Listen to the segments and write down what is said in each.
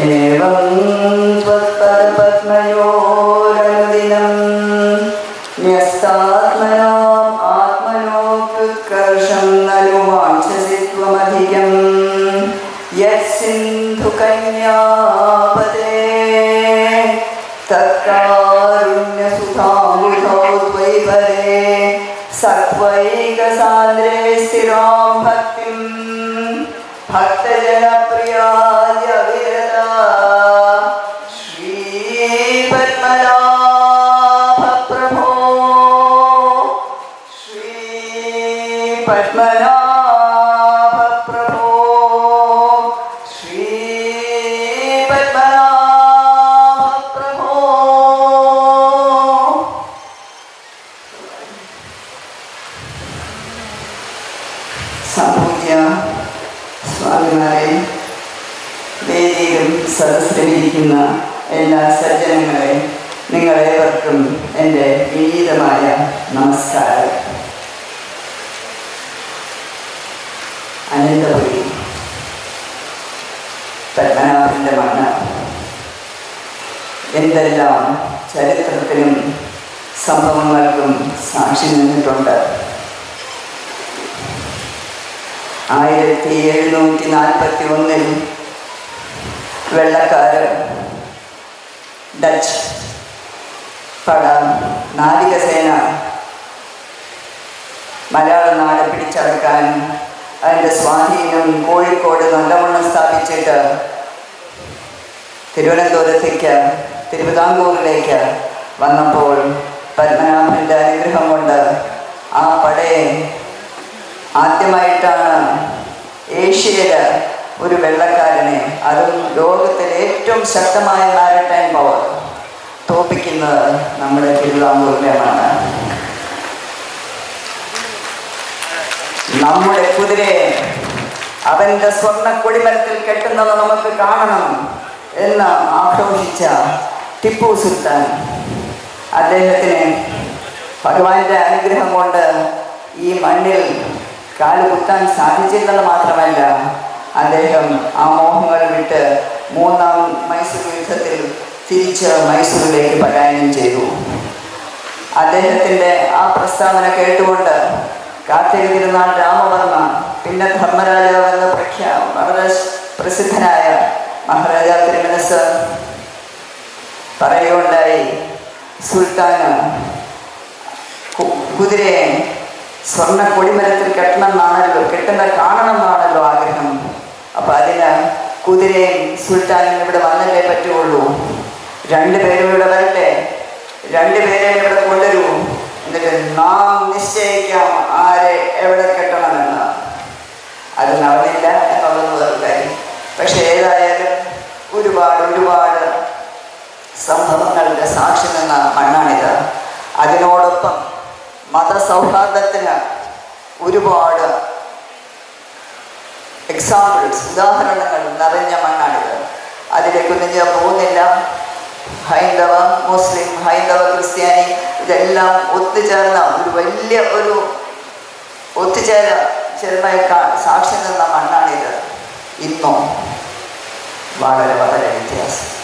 एवं त्वत्पदपद्मयोरनुदिनं न्यस्तात्मनाम् आत्मनोऽप्युत्कर्षं ननु वाञ्छसि त्वमधिकं यत्सिन्धुकन्यापते तत्कारुण्यसुधाम्बुधौ त्वयि परे सत्त्वैकसान्द्रे स्थिरां भक्तिं भक्तजनप्रियाय സദസ്സിലിരിക്കുന്ന എല്ലാ സജ്ജനങ്ങളെ നിങ്ങളേവർക്കും എന്റെ വിനീതമായ നമസ്കാരം. അനന്തപുരി പത്മനാഭന്റെ മണ്ണ്. എന്തെല്ലാം ചരിത്രത്തിനും സംഭവങ്ങൾക്കും സാക്ഷി നിന്നിട്ടുണ്ട്. ആയിരത്തി എഴുന്നൂറ്റി നാൽപ്പത്തി ഒന്നിൽ വെള്ളക്കാര് ഡച്ച് പട നാവികസേന മലയാള നാട് പിടിച്ചടക്കാൻ അതിന്റെ സ്വാധീനം കോഴിക്കോട് നല്ലവണ്ണം സ്ഥാപിച്ചിട്ട് തിരുവനന്തപുരത്തേക്ക് തിരുവിതാംകൂറിലേക്ക് വന്നപ്പോൾ പത്മനാഭന്റെ അനുഗ്രഹം കൊണ്ട് ആ പടയെ ആദ്യമായിട്ടാണ് ഏഷ്യയിൽ ഒരു വെള്ളക്കാരനെ. അതും ലോകത്തിലെ ഏറ്റവും ശക്തമായ മാരിടൈം പവർ തോപ്പിക്കുന്നത് നമ്മുടെ തിരുവിതാംകൂറിലാണ് നമ്മുടെ കുതിരയെ അവന്റെ സ്വർണ കൊടിമരത്തിൽ കെട്ടുന്നത് നമുക്ക് കാണണം എന്ന് ആക്രോശിച്ച ടിപ്പു സുൽത്താൻ അദ്ദേഹത്തിന് ഭഗവാന്റെ അനുഗ്രഹം കൊണ്ട് ഈ മണ്ണിൽ കാലുകുത്താൻ സാധിച്ചില്ലെന്ന് മാത്രമല്ല അദ്ദേഹം ആ മോഹങ്ങൾ വിട്ട് മൂന്നാം മൈസൂർ യുദ്ധത്തിൽ തിരിച്ച് മൈസൂരിലേക്ക് പലായനം ചെയ്തു. അദ്ദേഹത്തിന്റെ ആ പ്രസ്താവന കേട്ടുകൊണ്ട് കാത്തിരുന്നാൾ രാമവർമ്മ പിന്നെ ധർമ്മരാജാവ് എന്ന് പ്രഖ്യാ വളരെ പ്രസിദ്ധനായ മഹാരാജാ തിരുമനസ് പറയുകയുണ്ടായി സുൽത്താന് കുതിരയെ സ്വർണ കൊടിമരത്തിൽ കെട്ടണമെന്നാണല്ലോ കെട്ടുന്ന കാണണമെന്നാണല്ലോ ആഗ്രഹം. അപ്പൊ അതിന് കുതിരയും സുൽത്താനും ഇവിടെ വന്നല്ലേ പറ്റുള്ളൂ രണ്ടുപേരും ഇവിടെ വരട്ടെ? രണ്ടുപേരെയും ഇവിടെ കൊണ്ടുവരൂ. എന്നിട്ട് നാം നിശ്ചയിക്കാം ആരെ എവിടെ കെട്ടണമെന്ന്. അത് നടന്നില്ല എന്നുള്ളത് വേറെ പക്ഷെ ഏതായാലും ഒരുപാട് ഒരുപാട് സംഭവങ്ങളുടെ സാക്ഷി നിന്ന മണ്ണാണിത്. അതിനോടൊപ്പം മതസൗഹാർദ്ദത്തിന് ഒരുപാട് എക്സാമ്പിൾസ് ഉദാഹരണങ്ങൾ നിറഞ്ഞ മണ്ണാണിത്. അതിലേക്കൊന്നും ഞാൻ പോകുന്നില്ല. ഹൈന്ദവ മുസ്ലിം ഹൈന്ദവ ക്രിസ്ത്യാനി ഇതെല്ലാം ഒത്തുചേർന്ന ഒരു വലിയ ഒരു ഒത്തുചേര ചേർന്നായി സാക്ഷി നിന്ന മണ്ണാണിത്. ഇന്നും വളരെ വളരെ വ്യത്യാസം.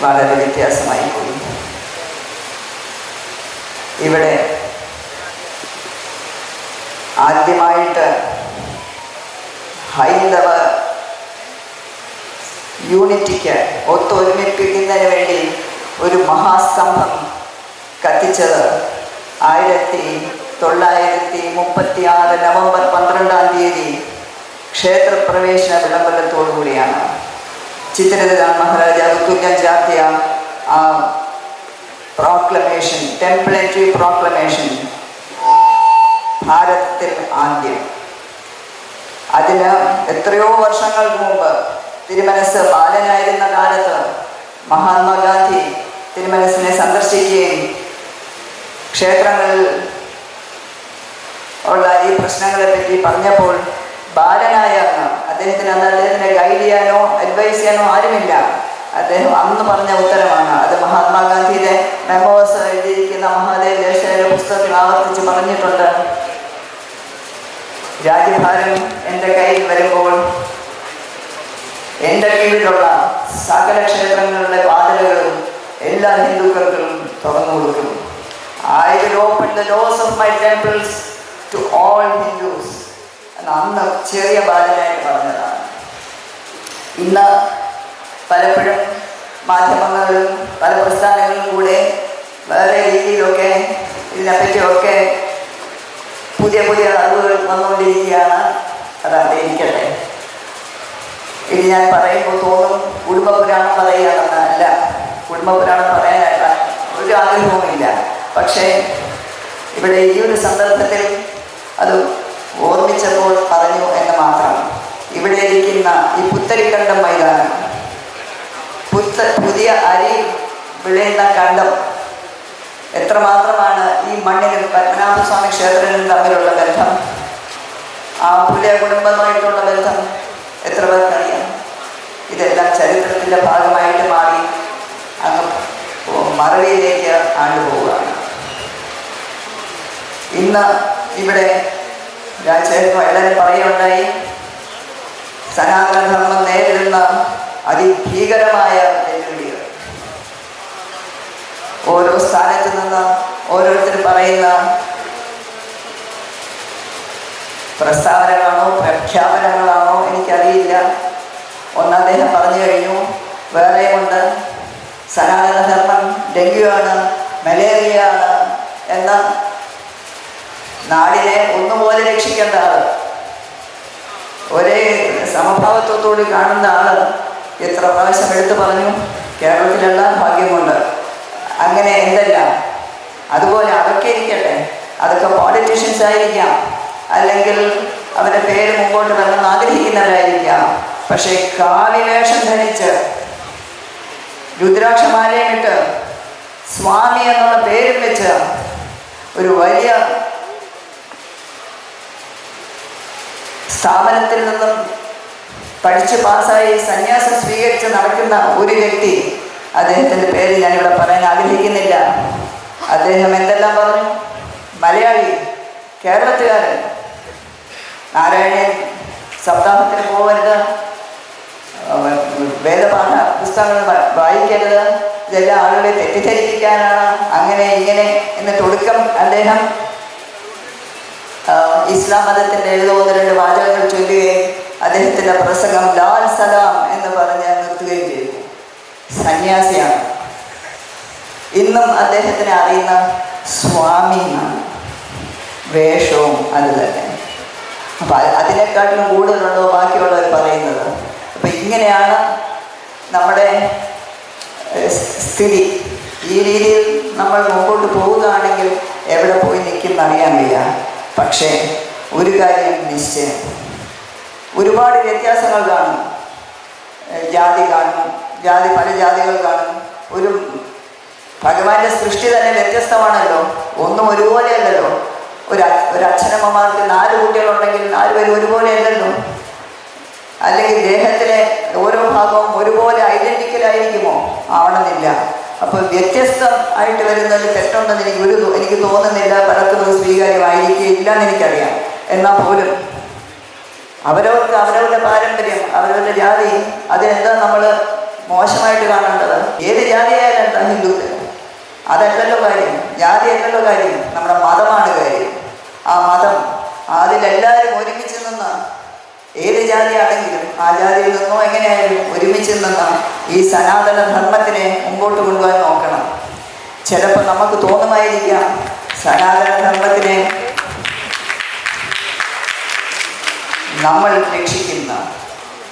വളരെ വ്യത്യാസമായി പോയി. ഇവിടെ ആദ്യമായിട്ട് ഹൈന്ദവ യൂണിറ്റിക്ക് ഒത്തൊരുമിപ്പിക്കുന്നതിന് വേണ്ടി ഒരു മഹാസ്തംഭം കത്തിച്ചത് ആയിരത്തി തൊള്ളായിരത്തി മുപ്പത്തി ആറ് നവംബർ പന്ത്രണ്ടാം തീയതി ക്ഷേത്രപ്രവേശന വിളംബരത്തോടുകൂടിയാണ് ചിത്രരഥ മഹാരാജാവ് തുല്യം ചാർത്തിയ ആ പ്രോക്ലമേഷൻ ടെംപ്ലേറ്ററി പ്രോക്ലമേഷൻ ഭാരതത്തിൽ ആദ്യം. അതിന് എത്രയോ വർഷങ്ങൾക്ക് മുമ്പ് തിരുമനസ് ബാലനായിരുന്ന കാലത്ത് മഹാത്മാഗാന്ധി തിരുമനസിനെ സന്ദർശിക്കുകയും ക്ഷേത്രങ്ങളിൽ ഉള്ള ഈ പ്രശ്നങ്ങളെ പറ്റി പറഞ്ഞപ്പോൾ ബാലനായ അദ്ദേഹത്തിന് അന്ന് അദ്ദേഹത്തിനെ ഗൈഡ് ചെയ്യാനോ അഡ്വൈസ് ചെയ്യാനോ ആരുമില്ല. അദ്ദേഹം അന്ന് പറഞ്ഞ ഉത്തരമാണ്. അത് മഹാത്മാഗാന്ധിയുടെ മെമ്മോസ് എഴുതിയിരിക്കുന്ന മഹാദേവ് ദേശയുടെ പുസ്തകത്തിൽ ആവർത്തിച്ച് പറഞ്ഞിട്ടുണ്ട്. രാജ്യഭാരം എന്റെ കയ്യിൽ വരുമ്പോൾ എന്റെ കീഴിലുള്ള സകല ക്ഷേത്രങ്ങളുടെ വാതിലുകളും എല്ലാ ഹിന്ദുക്കൾക്കും തുറന്നു കൊടുക്കും I will open the doors of my temples to all Hindus അന്ന് ചെറിയ ബാലനായിട്ട് പറഞ്ഞതാണ്. ഇന്ന് പലപ്പോഴും മാധ്യമങ്ങളിലും പല പ്രസ്ഥാനങ്ങളിലും കൂടെ വേറെ രീതിയിലൊക്കെ ഇതിനെപ്പറ്റിയൊക്കെ പുതിയ പുതിയ അറിവുകൾ വന്നുകൊണ്ടിരിക്കുകയാണ്. അതാണ് ഇരിക്കട്ടെ. ഇനി ഞാൻ പറയുമ്പോൾ തോന്നും കുടുംബപുരാണം പറയുകയാണെന്ന് അല്ല കുടുംബപുരാണം പറയാനല്ല ഒരു ആഗ്രഹവുമില്ല. പക്ഷേ ഇവിടെ ഈ ഒരു സന്ദർഭത്തിൽ അത് ഓർമ്മിച്ചപ്പോൾ പറഞ്ഞു എന്ന് മാത്രം. ഇവിടെ ഇരിക്കുന്ന ഈ പുത്തരിക്കണ്ടം മൈതാനം പുത്ത പുതിയ അരി വിളയുന്ന കണ്ടം എത്രമാത്രമാണ് ഈ മണ്ണിനും പത്മനാഭസ്വാമി ക്ഷേത്രങ്ങളും തമ്മിലുള്ള ബന്ധം. ആ പുതിയ കുടുംബമായിട്ടുള്ള ബന്ധം എത്ര പേർക്കറിയാം? ഇതെല്ലാം ചരിത്രത്തിന്റെ ഭാഗമായിട്ട് മാറി അങ്ങ് മറവിയിലേക്ക് ആണ്ടുപോവുകയാണ് ഇന്ന് ഇവിടെ രാജശേഖരൻ എല്ലാവരും പറയുകയുണ്ടായി സനാതനധർമ്മം നേരിടുന്ന അതിഭീകരമായ വെല്ലുവിളികൾ. ഓരോ സ്ഥാനത്ത് നിന്ന് ഓരോരുത്തർ പറയുന്ന പ്രസ്താവനകളാണോ പ്രഖ്യാപനങ്ങളാണോ എനിക്കറിയില്ല. ഒന്ന് അദ്ദേഹം പറഞ്ഞു കഴിഞ്ഞു വേറെയുമുണ്ട് സനാതനധർമ്മം ഡെങ്കിയാണ് മലേറിയ ആണ് എന്ന നാടിനെ ഒന്നുപോലെ രക്ഷിക്കേണ്ട ആൾ. ഒരേ സമഭാവത്വത്തോട് കാണുന്ന ആൾ എത്ര പ്രാവശ്യം എടുത്തു പറഞ്ഞു കേരളത്തിലുള്ള ഭാഗ്യമുണ്ട്. അങ്ങനെ എന്തെല്ലാം? അതുപോലെ അതൊക്കെ ഇരിക്കട്ടെ. അതൊക്കെ പോളിറ്റീഷ്യൻസ് ആയിരിക്കാം. അല്ലെങ്കിൽ അവരുടെ പേര് മുമ്പോട്ട് വരണമെന്ന് ആഗ്രഹിക്കുന്നവരായിരിക്കാം. പക്ഷേ കാവ്യവേഷം ധരിച്ച് രുദ്രാക്ഷമാലയിട്ട് സ്വാമി എന്നുള്ള പേരും വെച്ച് ഒരു വലിയ സ്ഥാപനത്തിൽ നിന്നും പഠിച്ച് പാസ്സായി സന്യാസം സ്വീകരിച്ച് നടക്കുന്ന ഒരു വ്യക്തി അദ്ദേഹത്തിന്റെ പേര് ഞാനിവിടെ പറയാൻ ആഗ്രഹിക്കുന്നില്ല. അദ്ദേഹം എന്തെല്ലാം പറഞ്ഞു? മലയാളി. കേരളത്തുകാരൻ നാരായണൻ സപ്താഹത്തിന് പോകരുത് വേദപാഠ പുസ്തകങ്ങൾ വായിക്കരുത്. ഇതെല്ലാം ആളുകളെ തെറ്റിദ്ധരിപ്പിക്കാനാണ്. അങ്ങനെ ഇങ്ങനെ എന്ന തുടക്കം അദ്ദേഹം ഇസ്ലാം മതത്തിന്റെ ഏതോ രണ്ട് വാചകങ്ങൾ ചൊല്ലുകയും അദ്ദേഹത്തിന്റെ പ്രസംഗം ലാൽ സലാം എന്ന് പറഞ്ഞ് നിർത്തുകയും ചെയ്തു. സന്യാസിയാണ്. ഇന്നും അദ്ദേഹത്തിനെ അറിയുന്ന എന്നാണ് വേഷവും അത് തന്നെ. അപ്പം അതിനെക്കാട്ടിലും കൂടുതലുള്ളോ ബാക്കിയുള്ളവർ പറയുന്നത്? അപ്പം ഇങ്ങനെയാണ് നമ്മുടെ സ്ഥിതി. ഈ രീതിയിൽ നമ്മൾ മുമ്പോട്ട് പോവുകയാണെങ്കിൽ എവിടെ പോയി നിൽക്കും അറിയാൻ വയ്യ. പക്ഷേ ഒരു കാര്യം നിശ്ചയം. ഒരുപാട് വ്യത്യാസങ്ങൾ കാണും. ജാതി കാണും. ജാതി പല ജാതികൾ കാണും. ഒരു ഭഗവാന്റെ സൃഷ്ടി തന്നെ വ്യത്യസ്തമാണല്ലോ. ഒന്നും ഒരുപോലെയല്ലല്ലോ. ഒരു ഒരു അച്ഛനമ്മമാർക്ക് നാല് കുട്ടികളുണ്ടെങ്കിൽ നാല് ഒരുപോലെ അല്ലല്ലോ? അല്ലെങ്കിൽ ദേഹത്തിലെ ഓരോ ഭാഗവും ഒരുപോലെ ഐഡന്റിക്കൽ ആയിരിക്കുമോ? ആവണമെന്നില്ല. അപ്പോൾ വ്യത്യസ്തം ആയിട്ട് വരുന്നതിൽ തെറ്റുണ്ടെന്ന് എനിക്ക് ഒരു എനിക്ക് തോന്നുന്നില്ല പലർക്കും അത് സ്വീകാര്യമായിരിക്കില്ല എന്ന് എനിക്കറിയാം. എന്നാൽ പോലും. അവരവർക്ക് അവരവരുടെ പാരമ്പര്യം അവരവരുടെ ജാതി അതിനെന്താ നമ്മൾ മോശമായിട്ട് കാണേണ്ടത്? ഏത് ജാതിയായാലും എന്താ ഹിന്ദുക്കൾ? അതല്ലല്ലോ കാര്യം. ജാതി അല്ലല്ലോ കാര്യം. നമ്മുടെ മതമാണ് കാര്യം ആ മതം അതിലെല്ലാവരും ഒരുമിച്ച് നിന്ന് ഏത് ജാതിയാണെങ്കിലും ആ ജാതിയിൽ നിന്നോ എങ്ങനെയായാലും ഒരുമിച്ച് നിന്ന ഈ സനാതന ധർമ്മത്തിനെ മുമ്പോട്ട് കൊണ്ടുപോകാൻ നോക്കണം. ചിലപ്പോൾ നമുക്ക് തോന്നുമായിരിക്കാം സനാതന ധർമ്മത്തിനെ നമ്മൾ രക്ഷിക്കുന്ന.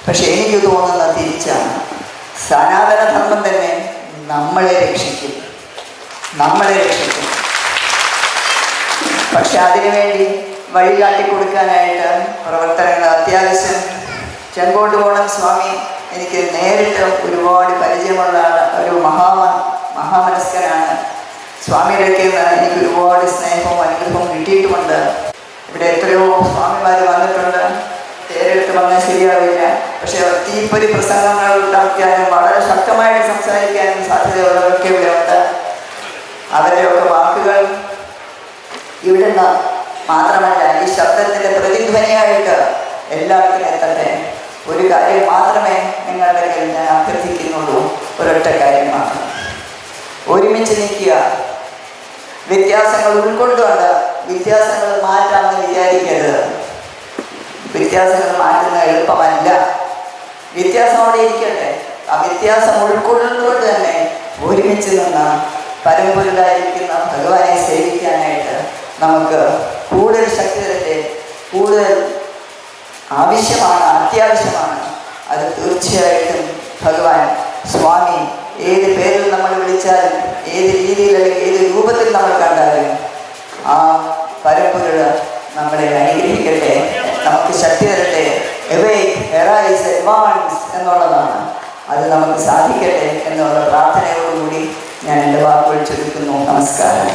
പക്ഷെ എനിക്ക് തോന്നുന്ന തിരിച്ചാണ്. സനാതന ധർമ്മം തന്നെ നമ്മളെ രക്ഷിക്കും. നമ്മളെ രക്ഷിക്കും. പക്ഷെ അതിനുവേണ്ടി വഴി കാട്ടിക്കൊടുക്കാനായിട്ട് പ്രവർത്തനങ്ങൾ അത്യാവശ്യം ചെങ്കോട്ടുകോണം സ്വാമി. എനിക്ക് നേരിട്ട് ഒരുപാട് പരിചയമുള്ള ഒരു മഹാ മഹാമനസ്കരാണ് സ്വാമിയുടെ അടുക്കൽ നിന്ന് എനിക്ക് ഒരുപാട് സ്നേഹവും അനുഗ്രഹവും കിട്ടിയിട്ടുമുണ്ട്. ഇവിടെ എത്രയോ സ്വാമിമാർ വന്നിട്ടുണ്ട്. പേരെടുത്ത് വന്നാൽ ശരിയാവില്ല. പക്ഷെ തീപ്പൊരി പ്രസംഗങ്ങൾ നടത്തിയാലും വളരെ ശക്തമായിട്ട് സംസാരിക്കാനും സാധ്യതയുള്ളവരൊക്കെ ഇവിടെ ഉണ്ട്. അവരുടെയൊക്കെ വാക്കുകൾ ഇവിടുന്ന് മാത്രമല്ല ഈ ശബ്ദത്തിന്റെ പ്രതിധ്വനിയായിട്ട് എല്ലാവർക്കും എത്തട്ടെ. ഒരു കാര്യം മാത്രമേ നിങ്ങളുടെ കയ്യിൽ ഞാൻ അഭ്യർത്ഥിക്കുന്നുള്ളൂ. ഒരൊറ്റ മാത്രം. ഒരുമിച്ച് നിൽക്കുക. വ്യത്യാസങ്ങൾ ഉൾക്കൊണ്ടുകൊണ്ട് വ്യത്യാസങ്ങൾ മാറ്റാമെന്ന് വിചാരിക്കരുത്. വ്യത്യാസങ്ങൾ മാറ്റുന്ന എളുപ്പമല്ല. വ്യത്യാസം അവിടെ ഇരിക്കട്ടെ. ആ വ്യത്യാസം ഉൾക്കൊള്ളുന്നതുകൊണ്ട് തന്നെ ഒരുമിച്ച് നിന്ന് പരമ്പൊരുളായിരിക്കുന്ന ഭഗവാനെ സേവിക്കാനായിട്ട് നമുക്ക് കൂടുതൽ ശക്തി തരട്ടെ. കൂടുതൽ ആവശ്യമാണ് അത്യാവശ്യമാണ്. അത് തീർച്ചയായിട്ടും ഭഗവാൻ സ്വാമി ഏത് പേരിൽ നമ്മൾ വിളിച്ചാലും ഏത് രീതിയിൽ അല്ലെങ്കിൽ ഏത് രൂപത്തിൽ നമ്മൾ കണ്ടാലും ആ പരപ്പുകൾ നമ്മളെ അനുഗ്രഹിക്കട്ടെ. നമുക്ക് ശക്തി തരട്ടെ. എറൈസ് അഡ്വാൻസ് എന്നുള്ളതാണ്. അത് നമുക്ക് സാധിക്കട്ടെ എന്നുള്ള പ്രാർത്ഥനയോടുകൂടി ഞാൻ എന്റെ വാക്കുകൾ ചുരുക്കുന്നു നമസ്കാരം.